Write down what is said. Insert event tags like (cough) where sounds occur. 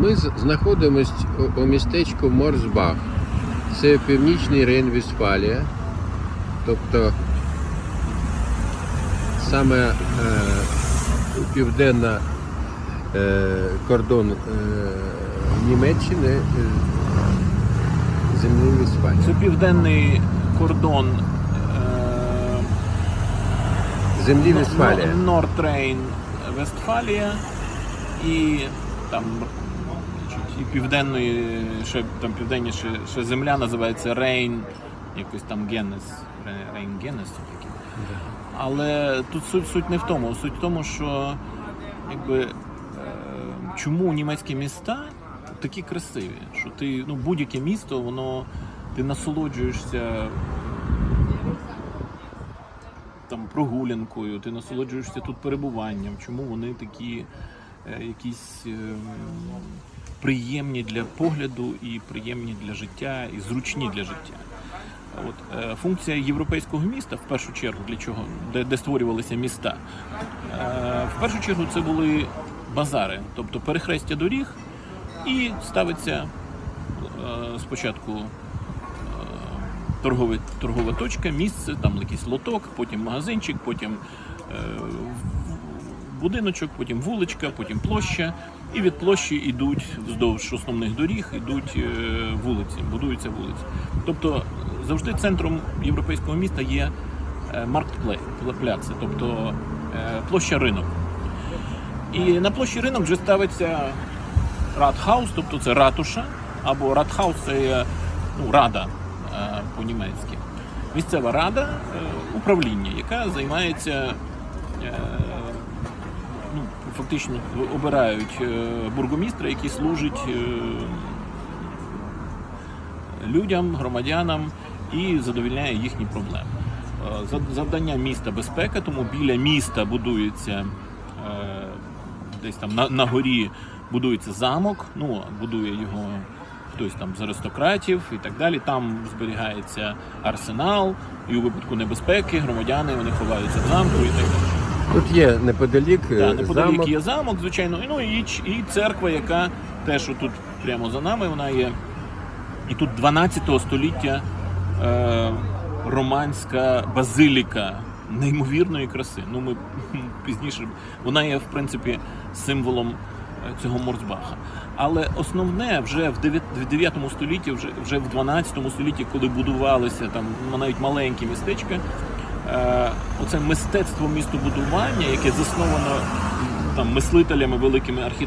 Ми з- знаходимось у, містечку Морсбах. Це північний Рейн-Вестфалія. Тобто саме е, південна е, кордон е, Німеччини е, землі Вестфалії. Це південний кордон е, Землі Вестфалія. Нортрейн Вестфалія і там і південної, ще там південніше ще земля називається Рейн, якось там Генес. Рейн Генес такі. Але тут суть, суть не в тому. Суть в тому, що якби, е, чому німецькі міста такі красиві, що ти ну, будь-яке місто, воно ти насолоджуєшся там прогулянкою, ти насолоджуєшся тут перебуванням, чому вони такі якісь е, приємні для погляду і приємні для життя, і зручні для життя. От, е, функція європейського міста, в першу чергу, для чого, де, де створювалися міста, е, в першу чергу це були базари, тобто перехрестя доріг, і ставиться е, спочатку е, торгова, точка, місце, там якийсь лоток, потім магазинчик, потім е, будиночок, потім вуличка, потім площа. І від площі йдуть вздовж основних доріг, йдуть е, вулиці, будуються вулиці. Тобто завжди центром європейського міста є е, марктпляци, тобто е, площа ринок. І на площі ринок вже ставиться Радхаус, тобто це ратуша, або Радхаус це ну, рада е, по-німецьки. Місцева рада е, управління, яка займається е, ну, фактично обирають е, бургомістра, який служить е, людям, громадянам і задовільняє їхні проблеми. Е, за- Завдання міста безпека, тому біля міста будується десь там на, на горі будується замок, ну будує його хтось там з аристократів і так далі. Там зберігається арсенал, і у випадку небезпеки громадяни вони ховаються в замку і так далі. Тут є неподалік е, Да, неподалік замок. є замок, звичайно, і, ну і, і церква, яка теж тут прямо за нами, вона є. І тут 12 століття е, романська базиліка неймовірної краси. Ну, ми (laughs) пізніше вона є, в принципі, символом е, цього Морцбаха. Але основне вже в 9, в 9 столітті, вже, вже в 12 столітті, коли будувалися там навіть маленькі містечка, е, оце мистецтво містобудування, яке засновано там мислителями, великими архітекторами.